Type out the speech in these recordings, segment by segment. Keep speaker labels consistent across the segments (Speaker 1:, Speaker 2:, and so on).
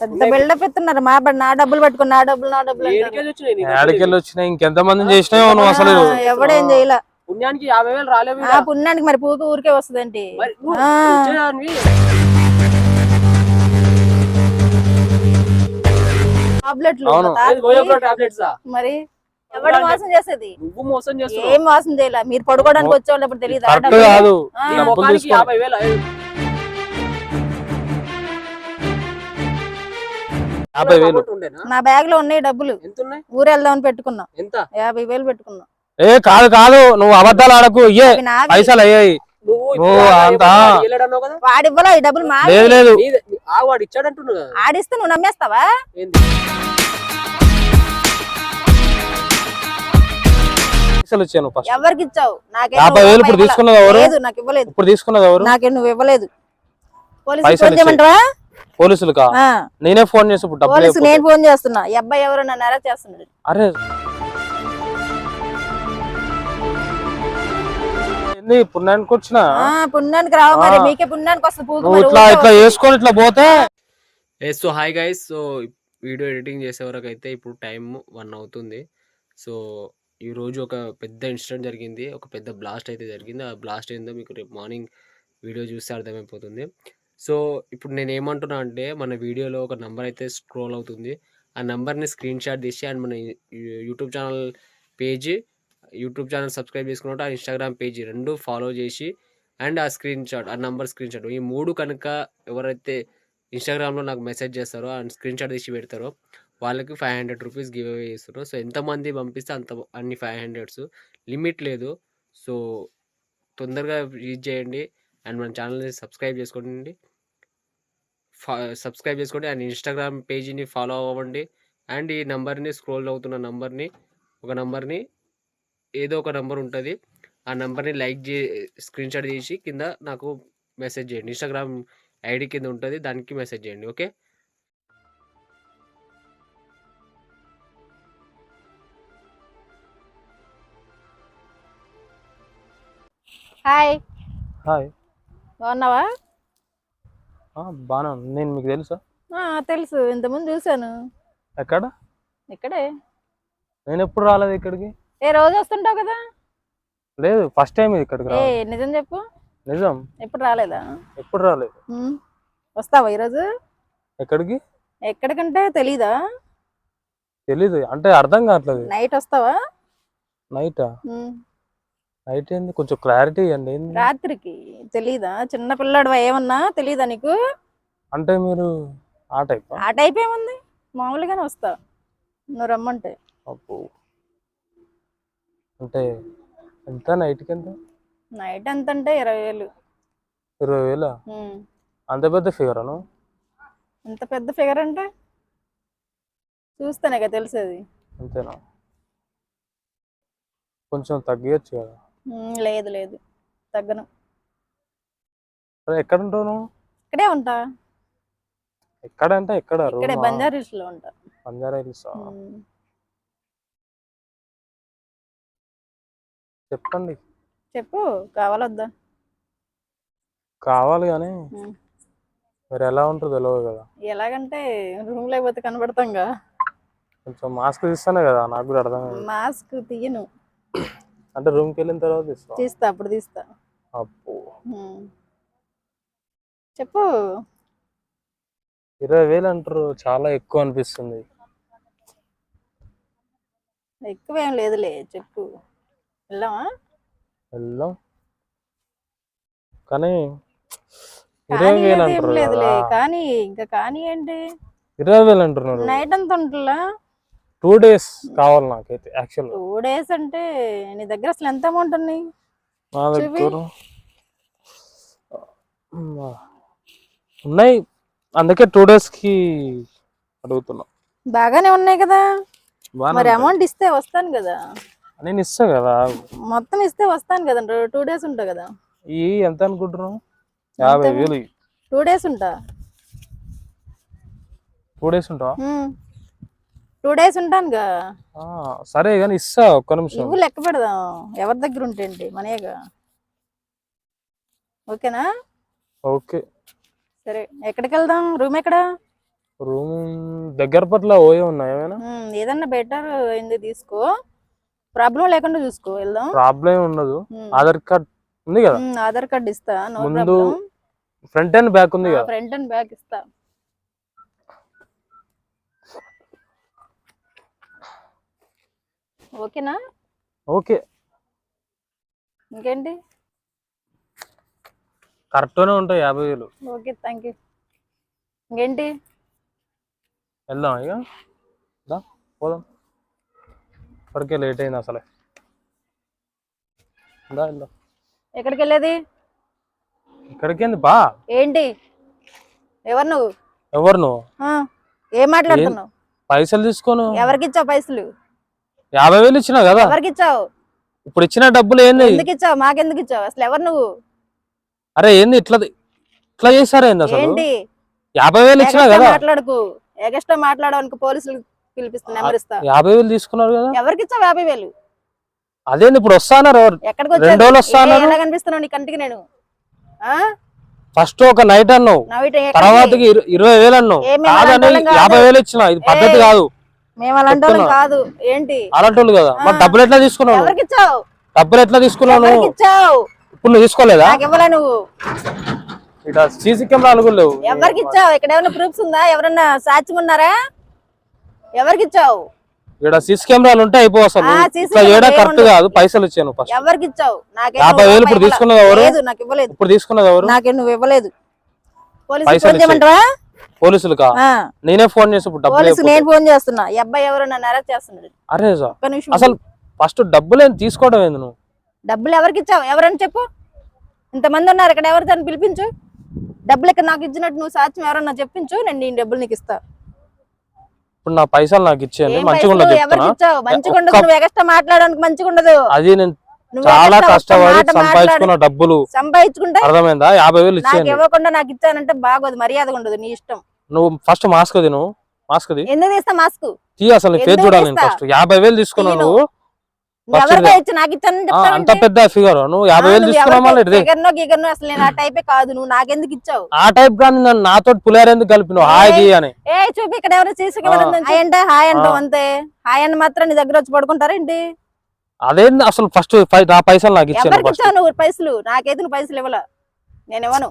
Speaker 1: పెద్ద బిల్డప్ ఇస్తున్నారు. మా నా డబ్బులు పట్టుకుని నా డబ్బులు నా డబ్బులు
Speaker 2: వచ్చినాయి?
Speaker 3: ఆడికెళ్ళి ఇంకెంత మంది చేసినాయో నువ్వు అసలు
Speaker 1: ఎవడేం చేయలే.
Speaker 2: పుణ్యానికి యాభై వేలు రాలేవు
Speaker 1: ఆ పుణ్యానికి మరి పూక ఊరికే వస్తుందండి. టాబ్లెట్లు? మరి ఎవడు మోసం చేసేది?
Speaker 2: నువ్వు మోసం
Speaker 1: ఏం మోసం చేయలే. మీరు పడుకోవడానికి వచ్చేవాళ్ళు తెలియదు?
Speaker 2: యాభై వేలు?
Speaker 1: నా బ్యాగ్లో ఉన్నాయి డబ్బులు.
Speaker 2: ఎంత ఉన్నాయి
Speaker 1: ఊరు వెళ్దామని పెట్టుకున్నాం.
Speaker 2: ఎంత?
Speaker 1: యాభై వేలు పెట్టుకున్నాం.
Speaker 3: ఏ కాదు కాదు. నువ్వు అబద్ధాలు ఆడకు. ఇయ్యే. పైసలు అయ్యాయి.
Speaker 1: ఈ డబ్బులు
Speaker 3: లేదు లేదు.
Speaker 1: ఆడిస్తే నువ్వు నమ్మేస్తావా?
Speaker 2: ఏంది?
Speaker 3: పైసలు ఇచ్చాను ఫస్ట్.
Speaker 1: ఎవరికి ఇచ్చావు? నాకే
Speaker 3: యాభై వేలు ఇప్పుడు తీసుకున్నది ఎవరు?
Speaker 1: లేదు నాకు ఇవ్వలేదు.
Speaker 3: ఇప్పుడు తీసుకున్నది ఎవరు?
Speaker 1: నాకే నువ్వు ఇవ్వలేదు. పోలీసు
Speaker 3: పోలీసులుకా?
Speaker 1: ఆ,
Speaker 3: నేనే ఫోన్ చేసి
Speaker 1: పోలీసు. నేను ఫోన్ చేస్తున్నా. ఈ అబ్బాయి ఎవరో నన్ను అరెస్ట్ చేస్తున్నాడు.
Speaker 3: అరే. ఏంది పుణ్యానికి వచ్చిన?
Speaker 1: ఆ, పుణ్యానికి రావు మరి.
Speaker 3: ఆ.
Speaker 1: మీకే పుణ్యానికి వస్తుంది పూకు
Speaker 3: నువ్వు
Speaker 1: మరి.
Speaker 3: ఇట్లా
Speaker 1: ఊరికే
Speaker 3: ఇట్లా
Speaker 1: వస్తుంది.
Speaker 3: వేసుకొని ఇట్లా పోతే?
Speaker 2: So hi guys so video editing చేసే వరకు అయితే ఇప్పుడు టైం వన్ అవుతుంది. సో ఈ రోజు ఒక పెద్ద ఇన్సిడెంట్ జరిగింది. ఒక పెద్ద బ్లాస్ట్ అయితే జరిగింది. ఆ బ్లాస్ట్ ఏందో మీకు రేపు మార్నింగ్ వీడియో చూస్తే అర్థమైపోతుంది. సో ఇప్పుడు నేను ఏమంటున్నా అంటే మన వీడియోలో ఒక నెంబర్ అయితే స్క్రోల్ అవుతుంది. ఆ నెంబర్ని స్క్రీన్ షాట్ తీసి అండ్ మన YouTube channel page YouTube channel subscribe చేసుకున్నట్టు ఆ ఇన్స్టాగ్రామ్ పేజ్ రెండు ఫాలో చేసి అండ్ ఆ స్క్రీన్ షాట్ ఆ నెంబర్ స్క్రీన్ షాట్. ఈ మూడు కనుక ఎవరైతే ఇన్స్టాగ్రామ్లో నాకు మెసేజ్ చేస్తారో అండ్ స్క్రీన్ షాట్ తీసి పెడతారో వాళ్ళకి five hundred rupees give away చేస్తారు. సో ఎంతమంది పంపిస్తే అంత అన్ని ఫైవ్ హండ్రెడ్స్. లిమిట్ లేదు. సో తొందరగా రీచ్ చేయండి. అండ్ మన ఛానల్ని సబ్స్క్రైబ్ చేసుకోండి. ఫా సబ్స్క్రైబ్ చేసుకోండి అండ్ ఇన్స్టాగ్రామ్ పేజీని ఫాలో అవ్వండి. అండ్ ఈ నెంబర్ని స్క్రోల్ అవుతున్న నంబర్ని ఒక నంబర్ని ఏదో ఒక నెంబర్ ఉంటుంది. ఆ నెంబర్ని లైక్ చే స్క్రీన్ షాట్ తీసి కింద నాకు మెసేజ్ చేయండి. ఇన్స్టాగ్రామ్ ఐడి కింద ఉంటుంది దానికి మెసేజ్ చేయండి ఓకే?
Speaker 1: హాయ్
Speaker 3: హాయ్
Speaker 1: బాగున్నావా?
Speaker 3: ఉంది నేను మీకు తెలుసా?
Speaker 1: ఆ, తెలుసు. ఇంతకుముందు చూశాను.
Speaker 3: ఎక్కడ?
Speaker 1: ఇక్కడే.
Speaker 3: నేను ఎప్పుడు రాలేదు ఇక్కడికి?
Speaker 1: ఏ రోజు వస్తుంటావు కదా?
Speaker 3: లేదు ఫస్ట్ టైం ఇక్కడికి
Speaker 1: ఏ నిజం చెప్పు.
Speaker 3: నిజం?
Speaker 1: ఎప్పుడు రాలేదా?
Speaker 3: ఎప్పుడు రాలేదు.
Speaker 1: వస్తావా ఈరోజు?
Speaker 3: ఎక్కడికి?
Speaker 1: ఎక్కడికంటే తెలీదా?
Speaker 3: తెలీదు. అంటే అర్థం కావట్లేదు.
Speaker 1: నైట్ వస్తావా?
Speaker 3: నైటా. నైట్ ఏంది? కొంచెం క్లారిటీ అండి ఏంది?
Speaker 1: రాత్రికి తెలీదా? చిన్న పిల్లాడు ఏమన్నా తెలీదా నీకు?
Speaker 3: అంటే మీరు ఆ టైప్
Speaker 1: ఆ? టైప్ ఏముంది? మామూలుగానే వస్తా. నువ్వు రమ్మంటే.
Speaker 3: అప్పు అంటే ఎంత? నైట్కి ఎంత
Speaker 1: నైట్ ఎంత అంటే ఇరవై వేలు.
Speaker 3: ఇరవై వేల. అంత పెద్ద ఫిగర్ అను
Speaker 1: ఎంత పెద్ద ఫిగర్ అంటే? చూస్తేనే కదా తెలిసేది.
Speaker 3: అంతేనా? కొంచెం తగ్గియచ్చు కదా.
Speaker 1: లేదు లేదు. తగ్గను.
Speaker 3: ఎక్కడ ఉంటావు నువ్వు?
Speaker 1: ఇక్కడే ఉంటా.
Speaker 3: ఎక్కడ అంటే ఎక్కడ?
Speaker 1: ఇక్కడే
Speaker 3: రూమా?
Speaker 1: బంజారీస్లో ఉంటా.
Speaker 3: బంజారా హిల్స్. చెప్పండి.
Speaker 1: చెప్పు కావాలొద్దా?
Speaker 3: కావాలి కానీ. మరి ఎలా ఉంటుందో తెలియదు కదా.
Speaker 1: ఎలాగంటే రూమ్ లేకపోతే కనబడతాంగా.
Speaker 3: కొంచెం మాస్క్ తీస్తానే కదా నాకు కూడా అర్థం కాదు.
Speaker 1: మాస్క్ తీయను.
Speaker 3: అంటే రూమ్కి వెళ్ళిన తర్వాత తీస్తాం
Speaker 1: తీస్తా అప్పుడు తీస్తా.
Speaker 3: అప్పు.
Speaker 1: చెప్పు.
Speaker 3: ఇరవై వేలు అంటారు చాలా ఎక్కువ అనిపిస్తుంది.
Speaker 1: ఎక్కువేం లేదులే చెప్పు. వెళ్దామా?
Speaker 3: వెళ్దాం. కానీ ఇరవై వేలు
Speaker 1: ఏం
Speaker 3: అంటారు
Speaker 1: లేదులే కానీ ఇంకా కానీ ఏంటి?
Speaker 3: ఇరవై వేలు అంటున్నారు.
Speaker 1: నైట్ అంత ఉంటుందా?
Speaker 3: టూ డేస్ కావాలి నాకైతే యాక్చువల్
Speaker 1: టూ డేస్ అంటే నీ దగ్గర అసలు ఎంత అమౌంట్ ఉన్నాయి?
Speaker 3: నా
Speaker 1: చూపి.
Speaker 3: దగ్గర ఉన్నాయి. అందుకే టూ డేస్కి అడుగుతున్నా.
Speaker 1: బాగానే ఉన్నాయి కదా? మరి. అమౌంట్ ఇస్తే వస్తాను కదా?
Speaker 3: నేను ఇస్తా కదా.
Speaker 1: మొత్తం ఇస్తే వస్తాను కదా టూ డేస్ ఉంటా కదా?
Speaker 3: ఈ ఎంత అనుకుంటున్నావు? యాభై? వేలు.
Speaker 1: టూ డేస్ ఉంటా?
Speaker 3: టూ డేస్ ఉంటావా?
Speaker 1: టూ డేస్ ఉంటానుగా.
Speaker 3: సరే కానీ ఇస్తా ఒక్క నిమిషం.
Speaker 1: లెక్క పెడదాం? ఎవరి దగ్గర ఉంటేంటి మనయేగా? ఓకేనా?
Speaker 3: ఓకే.
Speaker 1: సరే. ఎక్కడికి వెళ్దాం రూమ్ ఎక్కడ?
Speaker 3: రూమ్ దగ్గర పట్ల ఓయే ఉన్నాయి ఏమైనా?
Speaker 1: ఏదన్నా బెటర్ అయింది తీసుకో. ప్రాబ్లం లేకుండా చూసుకో వెళ్దాం.
Speaker 3: ప్రాబ్లం ఉండదు. ఆధార్ కార్డ్ ఉంది కదా?
Speaker 1: ఆధార్ కార్డు ఇస్తా నో
Speaker 3: ముందు
Speaker 1: ప్రాబ్లం
Speaker 3: ఫ్రంట్ అండ్ బ్యాక్ ఉంది కదా?
Speaker 1: ఫ్రంట్ అండ్ బ్యాక్ ఇస్తా. ఓకేనా?
Speaker 3: ఓకే.
Speaker 1: ఇంకేంటి?
Speaker 3: కరెక్ట్గానే ఉంటాయి యాభై వేలు.
Speaker 1: Okay thank you. ఇంకేంటి?
Speaker 3: వెళ్దాం ఇక? పోదాం. ఇప్పటికే లేట్ అయింది అసలే. వెళ్దాం.
Speaker 1: ఎక్కడికి వెళ్ళేది
Speaker 3: ఇక్కడికి బా.
Speaker 1: ఏంటి? ఎవరు నువ్వు?
Speaker 3: ఎవరు నువ్వు?
Speaker 1: ఆ, ఏం మాట్లాడుతున్నావు?
Speaker 3: పైసలు తీసుకోను.
Speaker 1: ఎవరికి ఇచ్చావు పైసలు?
Speaker 3: యాభై వేలు ఇచ్చినా కదా?
Speaker 1: ఎవరికి ఇచ్చావు?
Speaker 3: ఇప్పుడు ఇచ్చిన డబ్బులు ఏంది?
Speaker 1: ఎందుకు ఇచ్చావు? మాకెందుకు ఇచ్చావు? అసలు ఎవరు నువ్వు?
Speaker 3: అరే ఏంది ఇట్లా ఇట్లా చేశారా ఏంది అసలు?
Speaker 1: ఏంటి?
Speaker 3: యాభై వేలు ఇచ్చినా కదా?
Speaker 1: మాట్లాడకు. ఎగస్ట్రా మాట్లాడడానికి పోలీసులు పిలిపిస్తా నెంబర్ ఇస్తా.
Speaker 3: యాభై వేలు తీసుకున్నారు కదా?
Speaker 1: ఎవరికి ఇచ్చావు యాభై వేలు?
Speaker 3: అదేంది ఇప్పుడు వస్తాన్నారు
Speaker 1: ఎక్కడికి
Speaker 3: రెండు రోజులు వస్తా అన్నారు.
Speaker 1: ఎలా కనిపిస్తున్నావు నీ కంటికి నేను? ఆ?
Speaker 3: ఫస్ట్ ఒక నైట్ అన్నావు? తర్వాతకి ఇర- ఇరవై వేలు అన్నావు. కాదని. యాభై వేలు ఇచ్చిన. ఇది పద్ధతి. కాదు.
Speaker 1: మేము అలాంటి వాళ్ళం
Speaker 3: చెప్తున్నా.
Speaker 1: కాదు. ఏంటి?
Speaker 3: అలాంటి వాళ్ళు కదా మరి. డబ్బులు ఎట్లా తీసుకున్నావు?
Speaker 1: ఎవరికి ఇచ్చావు
Speaker 3: డబ్బులు ఎట్లా తీసుకున్నావు
Speaker 1: ఎవరికి? ఇచ్చావు
Speaker 3: ఇప్పుడు నువ్వు తీసుకోలేదా?
Speaker 1: నాకు ఇవ్వలే నువ్వు.
Speaker 3: ఇట్లా సీసీ కెమెరాలు కూడా లేవు.
Speaker 1: ఎవరికి ఇచ్చావు ఇక్కడ ఏమైనా ప్రూఫ్స్ ఉందా? ఎవరన్నా సాక్ష్యం ఉన్నారా ఎవరికి ఇచ్చావు
Speaker 3: ఇక్కడ సీసీ కెమెరాలు ఉంటే అయిపో అసలు.
Speaker 1: ఆ, CC
Speaker 3: ఇట్లా చేయడం
Speaker 1: కెమెరా
Speaker 3: కరెక్ట్
Speaker 1: ఏముండదు.
Speaker 3: కాదు. పైసలు ఇచ్చాను ఫస్ట్.
Speaker 1: ఎవరికి ఇచ్చావు నాకేం
Speaker 3: యాభై
Speaker 1: నువ్వు
Speaker 3: వేలు
Speaker 1: రూపాయి
Speaker 3: ఇప్పుడు
Speaker 1: ఇవ్వలే.
Speaker 3: తీసుకున్నది ఎవరు?
Speaker 1: లేదు నాకు ఇవ్వలేదు
Speaker 3: ఇప్పుడు తీసుకున్నది ఎవరు?
Speaker 1: నాకేం నువ్వు ఇవ్వలేదు. పోలీసు
Speaker 3: పైసలు
Speaker 1: ఫోన్ చేయమంటావా?
Speaker 3: పోలీసులుకా?
Speaker 1: ఆ,
Speaker 3: నేనే ఫోన్ చేసి ఇప్పుడు.
Speaker 1: నేను ఫోన్ చేస్తున్నా. ఈ అబ్బాయి ఎవరు నన్ను అరెస్ట్ చేస్తున్నాడు.
Speaker 3: అరే అసలు ఫస్ట్ డబ్బులు ఏం తీసుకోవడం ఏంది నువ్వు?
Speaker 1: డబ్బులు ఎవరికి ఇచ్చావు? ఎవరని చెప్పు. ఇంతమంది ఉన్నారు ఇక్కడ ఎవరు దాన్ని పిలిపించు. డబ్బులు ఇక్కడ నాకు ఇచ్చినట్టు నువ్వు సాక్ష్యం ఎవరన్నా చెప్పించు నేను నీ డబ్బులు నీకు ఇస్తా.
Speaker 3: ఇప్పుడు నా పైసలు నాకు ఇచ్చేయండి మంచిగా ఉండదు
Speaker 1: మంచిగా ఉండదు నువ్వు ఎగస్ట్రా మాట్లాడడానికి మంచిగా ఉండదు
Speaker 3: అది నేను చాలా కష్టపడి. సంపాదించుకున్న డబ్బులు
Speaker 1: సంపాదించుకుంటే
Speaker 3: అర్థమైందా? యాభై వేలు
Speaker 1: ఇవ్వకుండా నాకు ఇచ్చానంటే బాగోదు మర్యాద ఉండదు నీ ఇష్టం.
Speaker 3: నువ్వు ఫస్ట్ మాస్క్ నువ్వు మాస్క్ ది.
Speaker 1: ఎందుకు తీస్తా మాస్క్
Speaker 3: తీ అసలు
Speaker 1: ఎందుకు
Speaker 3: చూడాలి? ఫస్ట్ యాభై వేలు తీసుకున్నావు. నువ్వు. అంత పెద్ద ఫిగర్ నువ్వు యాభై వేలు తీసుకున్నావు
Speaker 1: అసలు నేను ఆ టైపే కాదు నువ్వు నాకెందుకు ఇచ్చావు?
Speaker 3: ఆ టైప్ నన్ను నాతో పులిహార ఎందుకు కలిపినావు? హాయ్ అని.
Speaker 1: ఏ చూపి ఇక్కడ ఎవరు ఉందని హాయ్ అంటే హాయ్ అంటావు
Speaker 3: ఆ.
Speaker 1: అంతే. హాయ్ అని మాత్రం నీ దగ్గర వచ్చి పడుకుంటారా ఏంటి?
Speaker 3: అదేంది అసలు ఫస్ట్ నా పైసలు నాకు ఇచ్చాను
Speaker 1: పైసలు నాకైతే నువ్వు పైసలు? ఇవ్వాల? నేను ఇవ్వను.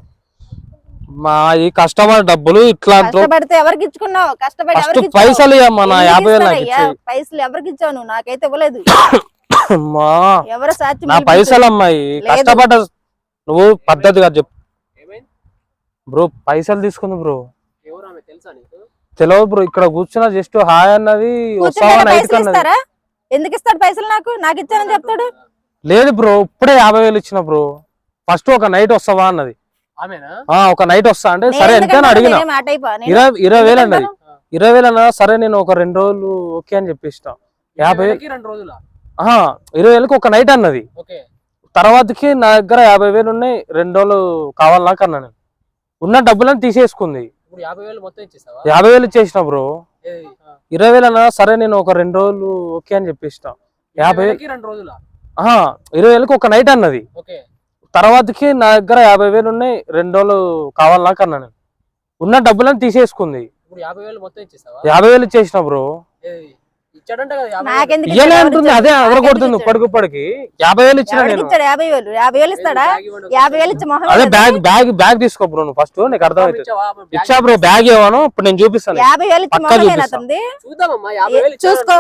Speaker 3: మా ఈ కస్టమర్ డబ్బులు ఇట్లా
Speaker 1: కష్టపడితే ఎవరికి ఇచ్చుకున్నావు? కష్టపడి
Speaker 3: ఫస్ట్? పైసలు నా యాభై
Speaker 1: పైసలు ఎవరికి ఇచ్చావు నువ్వు? నాకైతే ఇవ్వలేదు.
Speaker 3: అమ్మా
Speaker 1: ఎవరు సాక్షి
Speaker 3: నా పైసలు అమ్మాయి. కష్టపడ్డ నువ్వు పద్ధతిగా చెప్పు. బ్రో పైసలు తీసుకుంది బ్రో.
Speaker 2: ఎవరు ఆమె తెలుసా నీకు?
Speaker 3: తెలియదు బ్రో ఇక్కడ కూర్చున్నా జస్ట్ హాయ్ అన్నది వస్తావా నైట్
Speaker 1: ఎందుకు ఇస్తాడు పైసలు నాకు? నాకు ఇచ్చానని చెప్తాడు?
Speaker 3: లేదు బ్రో ఇప్పుడే యాభై వేలు ఇచ్చిన బ్రో. ఫస్ట్ ఒక నైట్ వస్తావా అన్నది.
Speaker 2: ఆమెనా?
Speaker 3: ఆ ఒక నైట్ వస్తా అంటే సరే ఎంత అడిగిన. ఇరవై ఇరవై వేలు అన్నది? ఇరవై వేలు అన్నా సరే నేను ఒక రెండు రోజులు ఓకే అని చెప్పేసిన. యాభై ఆహా, ఇరవై వేలకు ఒక నైట్ అన్నది.
Speaker 2: ఓకే.
Speaker 3: తర్వాతకి నా దగ్గర యాభై వేలు ఉన్నాయి రెండు రోజులు కావాలి నాకు అన్నా నేను. ఉన్న డబ్బులను తీసేసుకుంది.
Speaker 2: ఇప్పుడు యాభై వేలు మొత్తం ఇచ్చేస్తావా
Speaker 3: యాభై వేలు ఇచ్చేసిన బ్రో. ఇరవై వేలు అన్నా సరే నేను ఒక రెండు రోజులు ఓకే అని చెప్పేసిన. యాభై
Speaker 2: రెండు రోజుల?
Speaker 3: ఇరవై వేలకు ఒక నైట్ అన్నది. తర్వాతకి నా దగ్గర యాభై వేలు ఉన్నాయి రెండు రోజులు కావాలి నాకు అన్నా నేను. ఉన్న డబ్బులను తీసేసుకుంది.
Speaker 2: యాభై వేలు మొత్తం ఇచ్చేస్తావా
Speaker 3: యాభై వేలు ఇచ్చేసిన బ్రో?
Speaker 2: ఇచ్చాడంట కదా యాభై వేలు.
Speaker 3: అదే? అదరగొడుతుంది యాభై ఇచ్చిన
Speaker 1: ఇచ్చాడు యాభై వేలు. యాభై వేలు ఇస్తాడా. యాభై వేలు ఇచ్చి
Speaker 3: అదే బ్యాగ్ బ్యాగ్ బ్యాగ్ తీసుకో బ్రో నువ్వు ఫస్ట్ నీకు?
Speaker 2: ఆమె బ్యాగ్
Speaker 3: ఇచ్చా బ్రో బ్యాగ్ ఇవ్వను ఇప్పుడు నేను చూపిస్తాను.
Speaker 1: యాభై వేలు ఇచ్చి చూసుకో.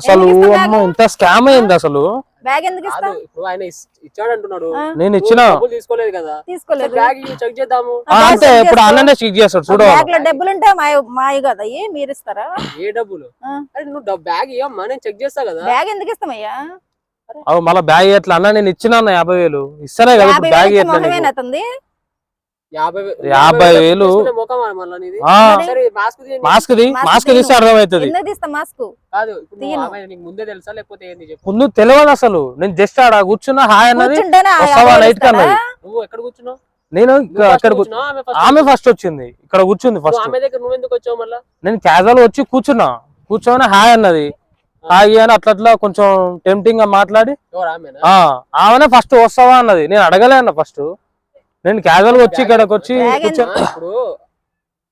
Speaker 3: అసలు అమ్మో ఇంత స్కామ్ అయింది అసలు.
Speaker 1: బ్యాగ్ ఎందుకు ఇస్తా
Speaker 2: కాదు ఇప్పుడు ఆయన ఇచ్చాడు అంటున్నాడు
Speaker 3: నేను
Speaker 2: నువ్వు
Speaker 3: ఇచ్చిన?
Speaker 2: డబ్బులు తీసుకోలేదు కదా.
Speaker 1: తీసుకోలేదు.
Speaker 2: బ్యాగ్ చెక్ చేద్దాము.
Speaker 3: అంటే ఇప్పుడు. అన్ననే చెక్ చేస్తాడు చూడు.
Speaker 1: బ్యాగ్లో డబ్బులు ఉంటే మాయ కదా అయ్యి మీరు ఇస్తారా?
Speaker 2: ఏ డబ్బులు. అరే నువ్వు బ్యాగ్ ఇవ్వమ్మా నేను చెక్ చేస్తా కదా.
Speaker 1: బ్యాగ్ ఎందుకు ఇస్తామయ్యా?
Speaker 3: అవి మళ్ళీ బ్యాగ్ ఎట్లా అన్న నేను ఇచ్చిన అన్న యాభై వేలు. ఇస్తానే కదా బ్యాగ్ ఎట్లా
Speaker 2: యాభై
Speaker 3: వేలు.
Speaker 2: మాస్క్.
Speaker 3: మాస్క్. తీస్తే అర్థమవుతుంది.
Speaker 2: ముందే తెలుసా? లేకపోతే ఏంది చెప్పు?
Speaker 3: ముందు తెలియదు అసలు. నేను జస్ట్ ఆడ కూర్చున్నా హాయ్ అన్నది. నైట్
Speaker 2: నువ్వు ఎక్కడ కూర్చున్నావు?
Speaker 3: నేను
Speaker 2: కూర్చున్నావా? ఆమె?
Speaker 3: ఫస్ట్ వచ్చింది. ఇక్కడ కూర్చుంది ఫస్ట్
Speaker 2: ఆమె దగ్గర నువ్వు ఎందుకు వచ్చావు మళ్ళా?
Speaker 3: నేను క్యాజువల్ వచ్చి కూర్చున్నా. కూర్చొని హాయ్ అన్నది. హాయ్ అని అట్లా అట్లా కొంచెం టెంప్టింగ్గా మాట్లాడి.
Speaker 2: ఎవరు ఆమెనా?
Speaker 3: ఆ ఆమెనే ఫస్ట్ వస్తావా అన్నది. నేను అడగలే అన్న ఫస్ట్ నేను క్యాజువల్ వచ్చి ఇక్కడికి వచ్చి
Speaker 1: బ్యాగ్
Speaker 3: కూర్చో
Speaker 2: ఆ, ఇప్పుడు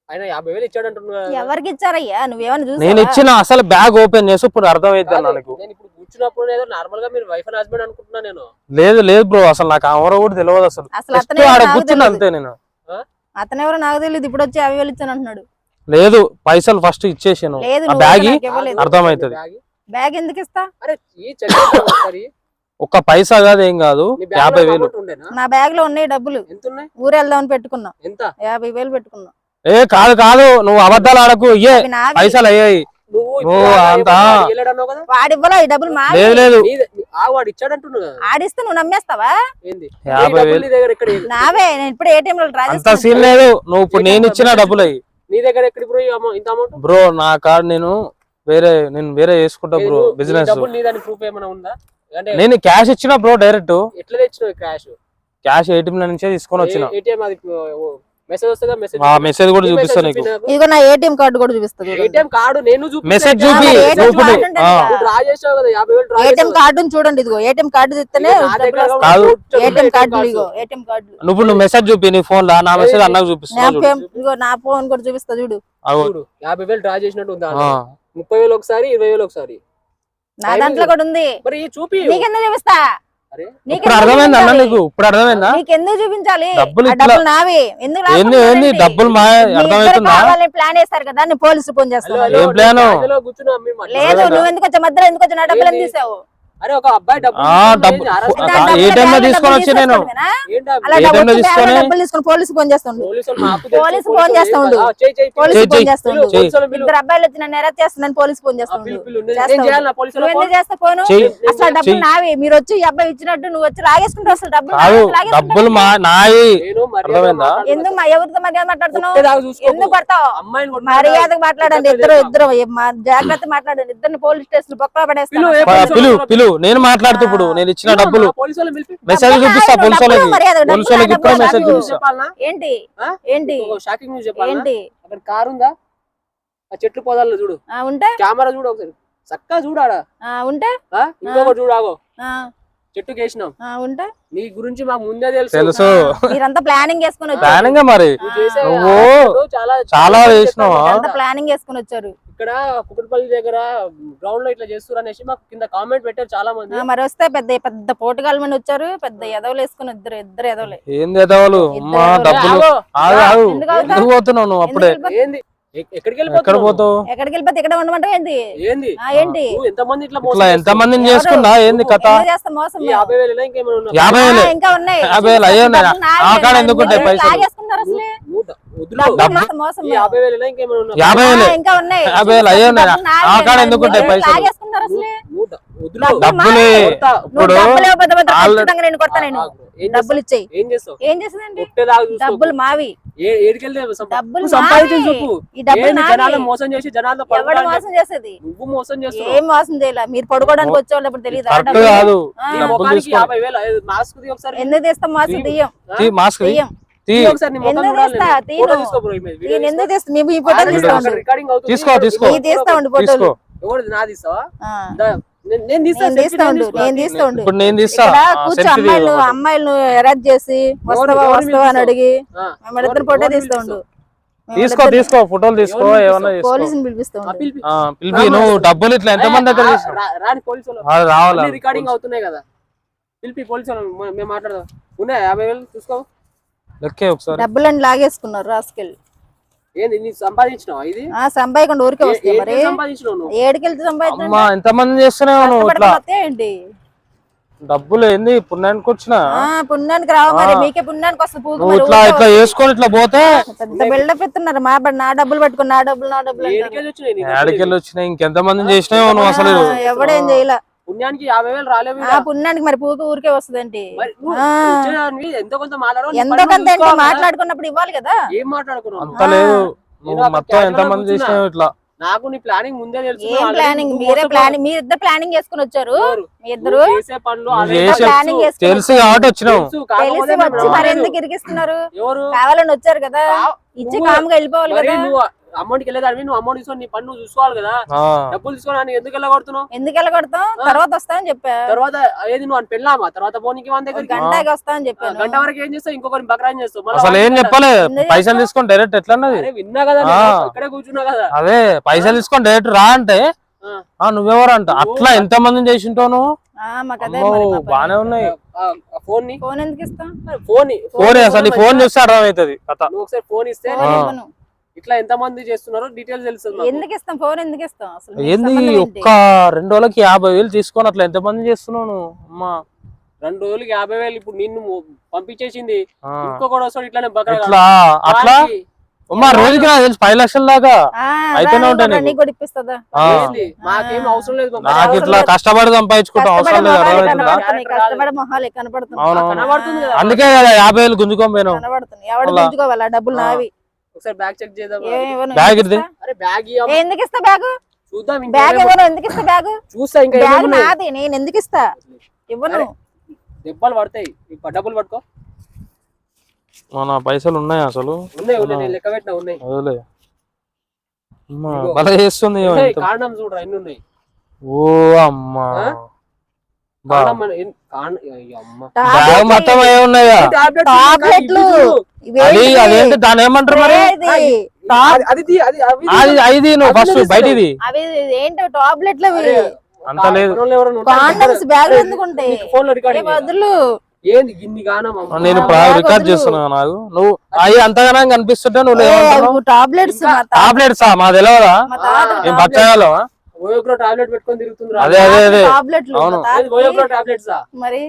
Speaker 2: ఆయన యాభై వేలు ఇచ్చాడు అంటున్నా
Speaker 1: ఎవరికి ఇచ్చారయ్యా నువ్వేమైనా
Speaker 3: నేను ఇచ్చిన అసలు బ్యాగ్ ఓపెన్ చేసి ఇప్పుడు అర్థమైంది
Speaker 2: కాదు,
Speaker 3: నాకు.
Speaker 2: నేను ఇప్పుడు కూర్చున్నప్పుడు ఏదో నార్మల్గా మీరు వైఫ్ అండ్ హస్బెండ్ అనుకుంటున్నా నేను.
Speaker 3: లేదు లేదు బ్రో అసలు నాకు ఎవరో కూడా తెలియదు అసలు.
Speaker 1: అసలు అతనే
Speaker 3: ఆడ కూర్చున్నా. అంతే నేను.
Speaker 1: అతనెవరో నాకు తెలియదు ఇప్పుడు వచ్చి యాభై వేలు ఇచ్చాను అంటున్నాడు
Speaker 3: లేదు పైసలు ఫస్ట్ ఇచ్చేసాను. బ్యాగ్. అర్థమవుతుంది.
Speaker 2: బ్యాగ్.
Speaker 1: ఎందుకు ఇస్తా?
Speaker 2: అరే ఈ
Speaker 3: ఒక్క పైసా కాదు ఏం కాదు. యాభై వేలు.
Speaker 1: నా బ్యాగ్లో ఉన్నాయి డబ్బులు.
Speaker 2: ఎంత ఉన్నాయి
Speaker 1: ఊరు వెళ్దామని పెట్టుకున్నా.
Speaker 2: ఎంత?
Speaker 1: యాభై వేలు పెట్టుకున్నా.
Speaker 3: ఏ కాదు కాదు. నువ్వు అబద్ధాలు ఆడకు. ఇయ్యే. పైసలు అయ్యాయి.
Speaker 1: ఈ డబ్బులు
Speaker 3: లేదు లేదు.
Speaker 1: ఆడిస్తే నువ్వు నమ్మేస్తావా?
Speaker 3: యాభై వేలు.
Speaker 1: నావే నేను ఇప్పుడు ఏటీఎం లో
Speaker 3: అంత. సీన్ లేదు. నువ్వు ఇప్పుడు నేను ఇచ్చిన డబ్బులు అయ్యి.
Speaker 2: నీ దగ్గర ఎక్కడ బ్రో ఈ amount- ఇంత అమౌంట్
Speaker 3: బ్రో నా కార్డ్ నేను వేరే నేను వేరే చేసుకుంటా బ్రో బిజినెస్.
Speaker 2: ప్రూఫ్ ఏమైనా ఉందా?
Speaker 3: నేను క్యాష్ ఇచ్చిన బ్రో డైరెక్ట్
Speaker 2: ఎట్లా తెచ్చినావు క్యాష్
Speaker 3: క్యాష్ ఏటీఎం నుంచే తీసుకొని వచ్చిన.
Speaker 2: ఏటీఎం అది మెసేజ్ వస్తుందా మెసేజ్
Speaker 3: ఆ మెసేజ్ కూడా చూపిస్తా నీకు.
Speaker 1: ఇదిగో నా ఏటీఎం కార్డు కూడా చూపిస్తుంది
Speaker 2: ఏటీఎం కార్డు నేను చూపిస్తా.
Speaker 3: మెసేజ్ చూపి
Speaker 1: కార్డు
Speaker 2: డ్రా చేసావు కదా యాభై వేలు డ్రా
Speaker 1: ఏటీఎం. కార్డు చూడండి ఇదిగో. ఏటీఎం కార్డు ఇస్తేనే
Speaker 3: కాదు.
Speaker 1: ATM
Speaker 2: cards.
Speaker 1: ఇగో ఏటీఎం కార్డులు
Speaker 3: నువ్వు ఇప్పుడు నువ్వు మెసేజ్ చూపి నీ ఫోన్ లా. నా మెసేజ్? అన్నకు
Speaker 1: ఫోన్ ఇగో నా ఫోన్ కూడా చూపిస్తా చూడు.
Speaker 2: యాభై వేలు డ్రా చేసినట్టు ఉందా
Speaker 3: ఆ.
Speaker 2: ముప్పై వేలు ఒకసారి ఇరవై వేలు ఒకసారి.
Speaker 1: నా. దాంట్లో కూడా ఉంది.
Speaker 2: మరి చూపి
Speaker 1: నీకెందుకు చూపిస్తా?
Speaker 3: ఇప్పుడు అర్థమైందా అన్న
Speaker 1: చూపించాలి?
Speaker 3: నీకు? ఇప్పుడు అర్థమైందా?
Speaker 1: నీకెందుకు చూపించాలి?
Speaker 3: డబ్బులు
Speaker 1: నావి. ఎందుకు
Speaker 3: ఏంది ఏంది? డబ్బులు మా అర్థమవుతుందా?
Speaker 1: కావాలని ప్లాన్ వేస్తారు కదా నేను పోలీసు ఫోన్ చేస్తాను.
Speaker 3: ఏం ప్లాను?
Speaker 1: లేదు. నువ్వు ఎందుకు వచ్చా మధ్యలో ఎందుకు వచ్చా నా డబ్బులు? ఎందుకు తీసావు?
Speaker 2: అరే ఒక అబ్బాయి డబ్బులు
Speaker 3: ఆ,
Speaker 2: తీసుకొని.
Speaker 3: ఏ టైంలో వచ్చి నేను?
Speaker 1: పోలీసు ఫోన్ చేస్తుండు.
Speaker 2: Police
Speaker 1: phone police phone. చేస్తుండు.
Speaker 2: పిలు.
Speaker 1: ఇద్దరు అబ్బాయిలు వచ్చి నన్ను ఎరెస్ట్ చేస్తున్నాను పోలీసు ఫోన్? చేస్తుండు
Speaker 2: ఫోన్?
Speaker 1: ఎందుకు చేస్తా ఫోను. అసలు డబ్బులు. నావి. మీరు వచ్చి ఈ అబ్బాయి ఇచ్చినట్టు నువ్వు వచ్చి లాగేసుకుంటావు. అసలు డబ్బులు.
Speaker 3: డబ్బులు నాయి.
Speaker 1: ఎందుకు ఎవరితో మర్యాద మాట్లాడుతున్నావు. ఎందుకు పడతావు మర్యాదగా మాట్లాడండి. ఇద్దరు ఇద్దరు. మా జాగ్రత్త మాట్లాడండి. ఇద్దరిని పోలీస్ స్టేషన్ బొక్కలో పడేస్తాను.
Speaker 3: నేను మాట్లాడుతూ ఇప్పుడు నేను ఇచ్చిన డబ్బులు. మెసేజ్ చూపిస్తా పోలీసు వాళ్ళకి. పోలీసు వాళ్ళకి ఇప్పుడే మెసేజ్ చూపిస్తా?
Speaker 1: ఏంటి? ఏంటి?
Speaker 2: షాకింగ్ న్యూస్ అక్కడ కారు ఉందా? ఆ చెట్లు పొదాల్లో చూడు.
Speaker 1: ఆ, ఉంటే?
Speaker 2: కెమెరా చూడు ఒకసారి. చక్కగా చూడాడా
Speaker 1: ఆ, ఉంటే?
Speaker 2: ఇంకొకటి చూడాగో వేసినాం.
Speaker 1: ఆ, ఉంటే?
Speaker 2: నీ గురించి మాకు ముందే తెలుసు.
Speaker 3: తెలుసు.
Speaker 1: మీరంతా ప్లానింగ్ వేసుకుని వచ్చారు.
Speaker 3: ప్లానింగ్ మరి?
Speaker 2: చాలా
Speaker 3: చాలా చేసినావా?
Speaker 1: ప్లానింగ్ వేసుకుని వచ్చారు.
Speaker 2: ఇక్కడ కుటుంబపల్లి దగ్గర గ్రౌండ్లో ఇట్లా చేస్తారు అనేసి మాకు కింద కామెంట్ పెట్టారు చాలా మంది
Speaker 1: ఆ, మరి వస్తే పెద్ద పెద్ద పోటుగాల మంది వచ్చారు పెద్ద ఎదవలు వేసుకుని ఇద్దరు ఇద్దరు ఎదవలే
Speaker 3: ఏం చేద్దావాళ్ళు అమ్మా
Speaker 1: ఇద్దరు
Speaker 3: డబ్బులు.
Speaker 1: ఎందుకు
Speaker 3: పోతున్నావు నువ్వు అప్పుడే?
Speaker 2: ఏంది? ఎక్కడికి
Speaker 3: ఎక్కడ
Speaker 2: వెళ్ళిపోతున్నావు
Speaker 3: పోతావు?
Speaker 1: ఎక్కడికి వెళ్ళిపోతే ఇక్కడ ఉండమంటావు ఏంటి?
Speaker 2: ఏంది ఎంతమంది ఇట్లా
Speaker 3: చేసుకున్నా? ఏంది కథ?
Speaker 2: యాభై వేలు ఇంకేమైనా ఉన్నా
Speaker 3: యాభై
Speaker 1: ఆ,
Speaker 3: వేలే.
Speaker 1: ఇంకా ఉన్నాయి.
Speaker 3: యాభై వేలు అయ్యే ఉన్నాయి.
Speaker 1: డబ్బులు నావే,
Speaker 3: ఆ కాడ ఎందుకు ఉంటాయి
Speaker 1: మీరు
Speaker 3: పైసలు?
Speaker 2: యాభై వేలు
Speaker 3: వేలే.
Speaker 1: ఉన్నాయి.
Speaker 3: అయ్యే ఆ కాడ ఎందుకు ఉంటాయి పైసలు?
Speaker 1: డబ్బులు.
Speaker 3: ఇప్పుడు?
Speaker 1: ఇచ్చేయి
Speaker 2: ఏం చేస్తావు?
Speaker 1: ఏం చేసిందండి మావి.
Speaker 2: మోసం చేసి
Speaker 1: మోసం చేసేది?
Speaker 2: నువ్వు మోసం
Speaker 1: ఏం మోసం చేయలే. మీరు పడుకోవడానికి వచ్చేవాళ్ళు తెలియదు?
Speaker 2: మాస్క్
Speaker 1: ఎందుకు తీస్తాం? మోసం
Speaker 2: తీ-
Speaker 1: తీయం
Speaker 3: మాస్క్.
Speaker 1: తీయం.
Speaker 2: తీసుకో తీసుకో.
Speaker 3: తీసుకో.
Speaker 2: నేను- తీస్తా
Speaker 1: కూర్చో అమ్మాయిలు. అమ్మాయిలు అరెస్ట్ చేసి వస్తావా వస్తావా అని? అడిగి. మేమిద్దరు ఫోటో
Speaker 2: ఎవరిని
Speaker 1: తీస్తా ఉండు.
Speaker 2: పిలుస్తావు?
Speaker 3: తీసుకో తీసుకో ఫోటోలు తీసుకో ఏమన్నా
Speaker 1: పోలీసుని
Speaker 2: పిలిపి.
Speaker 3: నువ్వు డబ్బులు ఇట్లా ఎంత మంది దగ్గర రావాలా?
Speaker 2: రికార్డింగ్ అవుతున్నాయి కదా. పిలిపి పోలీసు మేము మాట్లాడదాం. ఉన్నాయా? యాభై వేలు చూసుకో
Speaker 3: లెక్కే ఒకసారి.
Speaker 1: లాగేసుకున్నారు రాసుకెళ్ళి.
Speaker 2: ఏంది నీ సంపాదించినావా ఇది?
Speaker 1: ఆ ఊరికే
Speaker 2: ఏ-
Speaker 1: వస్తాయి
Speaker 2: ఏంటి
Speaker 1: మరి.
Speaker 2: సంపాదించినావు నువ్వు?
Speaker 1: ఏడుకెళ్తే సంపాదించండి
Speaker 3: అమ్మా ఎంత మంది చేస్తున్నావు నువ్వు ఇట్లా?
Speaker 1: ఏంటి?
Speaker 3: డబ్బులు ఏంది? పుణ్యానికి వచ్చిన?
Speaker 1: ఆ పుణ్యానికి రావు మరి. మీకే పుణ్యానికి వస్తుంది. పూకు
Speaker 3: నువ్వు
Speaker 1: మరి
Speaker 3: ఇట్లా
Speaker 1: ఊరికే
Speaker 3: ఇట్లా చేసుకొని ఇట్లా పోతే?
Speaker 1: పెద్ద బిల్డప్ ఇస్తున్నారు మా బడి నా డబ్బులు పట్టుకుని నా డబ్బులు నా డబ్బులు అంటారు.
Speaker 2: ఏడికెళ్ళి వచ్చినాయి?
Speaker 3: ఇంకెంత మందిని చేసినావు నువ్వు అసలు.
Speaker 1: ఆ, ఎవడేం చేయలే.
Speaker 2: పుణ్యానికి యాభై వేలు రాలేవు
Speaker 1: ఆ పుణ్యానికి మరి పూకు ఊరికే వస్తుందండి.
Speaker 2: ఎంతో కొంత
Speaker 1: ఎంతో. మాట్లాడుకున్నప్పుడు ఇవ్వాలి కదా?
Speaker 2: ఏం మాట్లాడుకున్నావు? నాకు నీ ప్లానింగ్ ముందే తెలుసు.
Speaker 1: ఏం ప్లానింగ్? మీరే ప్లానింగ్. మీరు ఇద్దరు ప్లానింగ్ చేసుకుని వచ్చారు. మీ ఇద్దరు?
Speaker 2: చేసే పనులు.
Speaker 1: ప్లానింగ్ చేసుకుని
Speaker 3: తెలిసి కాబట్టి
Speaker 1: వచ్చి మరి. ఎందుకు ఇరికిస్తున్నారు?
Speaker 2: ఎవరు?
Speaker 1: కావాలని వచ్చారు కదా. ఇచ్చి కామ్గా వెళ్ళిపోవాలి కదా.
Speaker 2: అమౌంట్కి వెళ్ళేదాన్ని. నువ్వు అమౌంట్ తీసుకొని నీ పని నువ్వు చూసుకోవాలి కదా. డబ్బులు తీసుకొని అని ఎందుకు వెళ్ళగొడుతున్నావు
Speaker 1: ఎందుకు వెళ్ళగొడతాం తర్వాత వస్తామని చెప్పా
Speaker 2: తర్వాత ఏది నువ్వు అని పెళ్ళామా? తర్వాత పోనీకి మన
Speaker 1: ఒక
Speaker 2: దగ్గరికి
Speaker 1: గంటకి వస్తామని
Speaker 2: ఆ,
Speaker 1: చెప్పాను.
Speaker 2: గంట వరకు ఏం చేస్తావు? ఇంకొకరిని బకరాన్ చేస్తావు.
Speaker 3: అసలు ఏం చెప్పలే? పైసలు? తీసుకొని డైరెక్ట్ ఎట్లా
Speaker 2: విన్నా కదా ఇక్కడే కూర్చున్నా కదా.
Speaker 3: అదే పైసలు తీసుకొని డైరెక్ట్ రా అంటే నువ్వెవరు అంట అట్లా ఎంత మందిని చేసి ఉంటావు నువ్వు?
Speaker 1: ఆ, మాకు అదే
Speaker 3: అమ్మో,
Speaker 1: మరి మా పని.
Speaker 3: బానే ఉన్నాయి.
Speaker 2: ఫోన్ని.
Speaker 1: ఫోన్ ఎందుకు ఇస్తాం
Speaker 2: ఫోన్
Speaker 3: ఫోన్ అసలు నీ ఫోన్ చూస్తే అర్థమవుతుంది కథ.
Speaker 2: నువ్వు ఒకసారి ఫోన్ ఇస్తే. ఇట్లా ఎంత మంది చేస్తున్నారో డీటెయిల్స్ తెలుస్తుంది.
Speaker 1: ఎందుకు ఇస్తాం? ఫోన్ ఎందుకు ఇస్తాం? అసలు
Speaker 3: ఏంది? ఒక్క రెండు రోజులకి యాభై వేలు తీసుకొని అట్లా ఎంత మంది చేస్తున్నావు నువ్వు? అమ్మా.
Speaker 2: రెండు రోజులకి యాభై వేలు ఇప్పుడు నిన్ను పంపించేసింది. ఇంకొకటి వస్తాడు ఇట్లానే బకరా
Speaker 3: ఎట్లా అట్లా? అమ్మా రోజుకి నాకు తెలిసి పది లక్షల దాకా. అయితేనే ఉంటాయి?
Speaker 2: మాకేం అవసరం లేదు
Speaker 3: నాకు ఇట్లా. కష్టపడి సంపాదించుకుంటాం అవసరం లేదు అర్థమవుతుందా. అందుకే కదా యాభై వేలు గుంజుకొని.
Speaker 1: గుంజుకోవాలా? డబ్బులు. నావి.
Speaker 2: ఒకసారి బ్యాగ్ చెక్ చేద్దాం
Speaker 3: బ్యాగ్
Speaker 1: ఎందుకు
Speaker 3: ఇది?
Speaker 1: ఇస్తా?
Speaker 2: అరే బ్యాగ్
Speaker 1: ఎందుకు ఇస్తా బ్యాగ్?
Speaker 2: చూద్దాం ఇంకా
Speaker 1: బ్యాగ్ ఇవ్వను ఎందుకు ఇస్తా బ్యాగ్?
Speaker 2: చూస్తా ఇంకా
Speaker 1: బ్యాగ్. నాది నేను ఎందుకు ఇస్తా ఇవ్వను.
Speaker 2: దెబ్బలు పడతాయి. ఈ డబ్బులు పట్టుకో.
Speaker 3: మన పైసలు ఉన్నాయి అసలు?
Speaker 2: ఉన్నాయి ఉన్నాయి నేను లెక్క పెట్టినా ఉన్నాయి.
Speaker 3: అదేలే. భలే చేస్తుంది.
Speaker 2: కాండం చూడరా ఎన్ని ఉన్నాయి?
Speaker 3: ఓ అమ్మా. మొత్తం
Speaker 1: టాబ్లెట్లు
Speaker 2: ఇవి
Speaker 3: అది
Speaker 1: ఇవేంటివి?
Speaker 3: అదేంటి దాని ఏమంటారు మరి?
Speaker 2: అది-
Speaker 3: నువ్వు
Speaker 2: అది
Speaker 3: ఫస్ట్. బయటిది.
Speaker 1: ఏంటో టాబ్లెట్లు
Speaker 3: అంత లేదు?
Speaker 1: కాండమ్స్ బ్యాగ్ బదులు?
Speaker 3: నేను రికార్డ్
Speaker 1: వదులు.
Speaker 3: చేస్తున్నావు నాకు. నువ్వు అవి అంతగానో కనిపిస్తుంటే నువ్వు
Speaker 1: టాబ్లెట్స్
Speaker 3: టాబ్లెట్సా? మా తెలియదా
Speaker 1: మా
Speaker 2: ఓయోగ్రో టాబ్లెట్ పెట్టుకొని తిరుగుతుంది
Speaker 3: అదే అదే అదే.
Speaker 1: టాబ్లెట్లు
Speaker 3: అవును.
Speaker 1: మా తాతకి
Speaker 2: ఓయోగ్రో టాబ్లెట్స్
Speaker 1: మరి?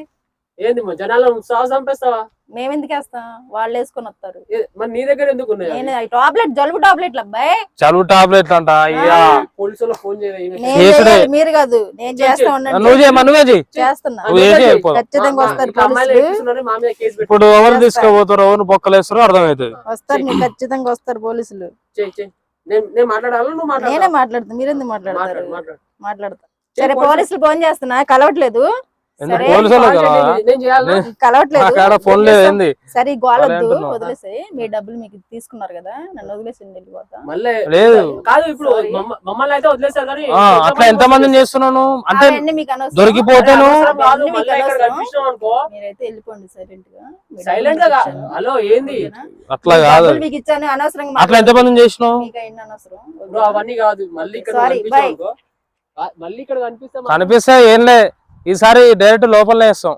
Speaker 2: ఏంది జనాలను ఉత్సాహ చంపేస్తావా?
Speaker 1: మేము ఎందుకు వేస్తాం? వాళ్ళు వేసుకొని వస్తారు.
Speaker 2: ఏ- మరి నీ దగ్గర ఎందుకు ఉన్నాయి
Speaker 1: నేను ఈ టాబ్లెట్ జలుబు టాబ్లెట్లు అబ్బాయి.
Speaker 3: చలువు టాబ్లెట్ అంట అయ్యా
Speaker 2: పోలీసులో ఫోన్
Speaker 1: నేను
Speaker 3: చేసుడే.
Speaker 1: మీరు కాదు. నేను చేస్తా ఉండండి.
Speaker 3: నువ్వు చేయమా నువ్వే చెయ్యి
Speaker 1: చేస్తున్నా.
Speaker 3: నువ్వు ఏం చేయకపో
Speaker 1: ఖచ్చితంగా వస్తారు
Speaker 2: అమ్మాయిలు
Speaker 1: పోలీసులు.
Speaker 2: ఎక్కిస్తున్నారు, మా మీద కేసు పెట్టు
Speaker 3: ఇప్పుడు ఎవరు తీసుకుపోతారో ఎవరు బొక్కలేస్తారో అర్థమవుతుంది
Speaker 1: వస్తారు మీకు ఖచ్చితంగా వస్తారు పోలీసులు.
Speaker 2: చెయ్, చెయ్. నేను నేను మాట్లాడాలా? నువ్వు
Speaker 1: నేనే
Speaker 2: మాట్లాడాలా?
Speaker 1: మాట్లాడుతా. మీరెందుకు మాట్లాడతారు?
Speaker 2: మాట్లాడు మాట్లాడు.
Speaker 1: మాట్లాడతా. సరే.
Speaker 2: పోలీసులు
Speaker 1: ఫోన్ చేస్తున్నా కలవట్లేదు.
Speaker 3: ఫోన్
Speaker 1: సరే ఈ
Speaker 3: వాళ్ళే
Speaker 1: గోళొద్దు
Speaker 3: అంటున్నావు.
Speaker 1: వదిలేసి మీ డబ్బులు మీకు తీసుకున్నారు కదా నన్ను
Speaker 3: లేదు.
Speaker 2: కాదు ఇప్పుడు మమ్మల్ని అయితే వదిలేసారు కానీ
Speaker 3: ఆ, అట్లా ఎంత మందిని చేస్తున్నావు నువ్వు? అంటే
Speaker 1: అవన్నీ మీకు అనవసరం.
Speaker 3: దొరికిపోతే
Speaker 2: అరే,
Speaker 3: నువ్వు-
Speaker 2: అవసరం కాదు,
Speaker 1: అవన్నీ మీకు
Speaker 2: మళ్ళీ ఇక్కడ
Speaker 1: అనవసరం.
Speaker 2: కనిపించినావు అనుకో.
Speaker 1: మీరైతే వెళ్ళిపోండి సైలెంట్గా గా.
Speaker 2: హలో ఏంది?
Speaker 3: అట్లా కాదు.
Speaker 1: మీకు ఇచ్చాను అనవసరంగా
Speaker 3: అట్లా ఎంత మందిని చేసినావు?
Speaker 2: అవన్నీ కాదు. మళ్ళీ ఇక్కడ మళ్ళీ
Speaker 3: కనిపిస్తే ఏం లే. ఈసారి డైరెక్ట్ లోపలనే వేస్తాం.